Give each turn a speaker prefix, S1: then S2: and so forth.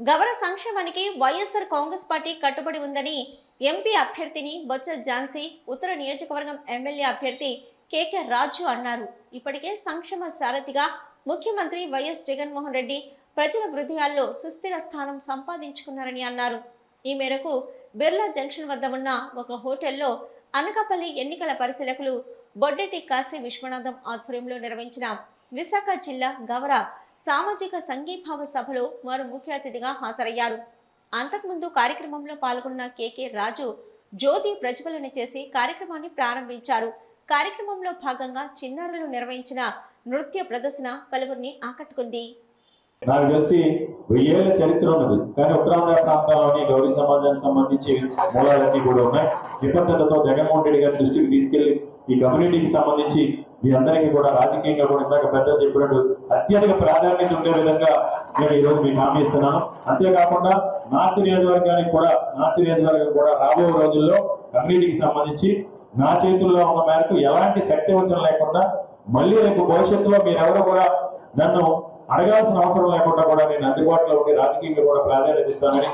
S1: గవర సంక్షేమానికి వైఎస్ఆర్ కాంగ్రెస్ పార్టీ కట్టుబడి ఉందని ఎంపీ అభ్యర్థిని బొత్స ఝాన్సీ ఉత్తర నియోజకవర్గం ఎమ్మెల్యే అభ్యర్థి కేకే రాజు అన్నారు. ఇప్పటికే సంక్షేమ సారథిగా ముఖ్యమంత్రి వైఎస్ జగన్మోహన్ రెడ్డి ప్రజల హృదయాల్లో సుస్థిర స్థానం సంపాదించుకున్నారని అన్నారు. ఈ మేరకు బిర్లా జంక్షన్ వద్ద ఉన్న ఒక హోటల్లో అనకాపల్లి ఎన్నికల పరిశీలకులు బొడ్డెటి కాశీ విశ్వనాథం ఆధ్వర్యంలో నిర్వహించిన విశాఖ జిల్లా గవర సామాజిక సంఘీభావ సభలో వారు ముఖ్య అతిథిగా హాజరయ్యారు. అంతకుముందు కార్యక్రమంలో పాల్గొన్న కేకే రాజు జ్యోతి ప్రజ్వలన చేసి కార్యక్రమాన్ని ప్రారంభించారు. కార్యక్రమంలో భాగంగా చిన్నారులు నిర్వహించిన నృత్య ప్రదర్శన పలువురిని ఆకట్టుకుంది.
S2: నాకు తెలిసి వెయ్యేళ్ళ చరిత్ర ఉన్నది. కానీ ఉత్తరాంధ్ర ప్రాంతాల్లోని గౌరీ సమాజానికి సంబంధించి మూలాలన్నీ కూడా ఉన్నాయి. నిబద్ధతతో జగన్మోహన్ రెడ్డి గారి దృష్టికి తీసుకెళ్ళి ఈ కమ్యూనిటీకి సంబంధించి మీ అందరికీ కూడా రాజకీయంగా కూడా ఇందాక పెద్దలు చెప్పినట్టు అత్యధిక ప్రాధాన్యత ఉండే విధంగా నేను ఈ రోజు మీకు హామీ ఇస్తున్నాను. అంతేకాకుండా నార్త్ నియోజకవర్గానికి కూడా నార్త్ నియోజకవర్గం కూడా రాబో రోజుల్లో కమ్యూనిటీకి సంబంధించి నా చేతుల్లో ఉన్న మేరకు ఎలాంటి శక్తివంతం లేకుండా మళ్ళీ రేపు భవిష్యత్తులో మీరెవరు కూడా నన్ను అడగాల్సిన అవసరం లేకుండా కూడా నేను అందుబాటులో ఉండి రాజకీయంగా కూడా ప్రాధాన్యత ఇస్తానని